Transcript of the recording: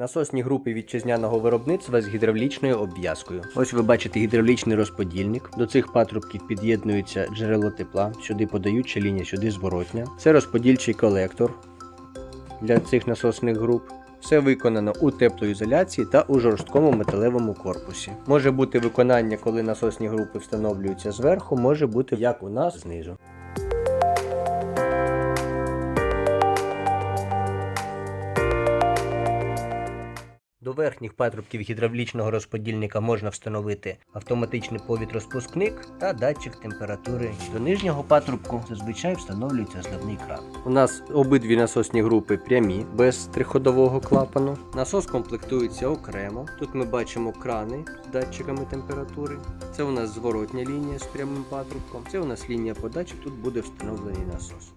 Насосні групи вітчизняного виробництва з гідравлічною обв'язкою. Ось ви бачите гідравлічний розподільник. До цих патрубків під'єднується джерело тепла. Сюди подаюча лінія, сюди зворотня. Це розподільчий колектор для цих насосних груп. Все виконано у теплоізоляції та у жорсткому металевому корпусі. Може бути виконання, коли насосні групи встановлюються зверху, може бути як у нас знизу. До верхніх патрубків гідравлічного розподільника можна встановити автоматичний повітрозпускник та датчик температури. До нижнього патрубку зазвичай встановлюється зливний кран. У нас обидві насосні групи прямі, без триходового клапану. Насос комплектується окремо. Тут ми бачимо крани з датчиками температури. Це у нас зворотня лінія з прямим патрубком. Це у нас лінія подачі. Тут буде встановлений насос.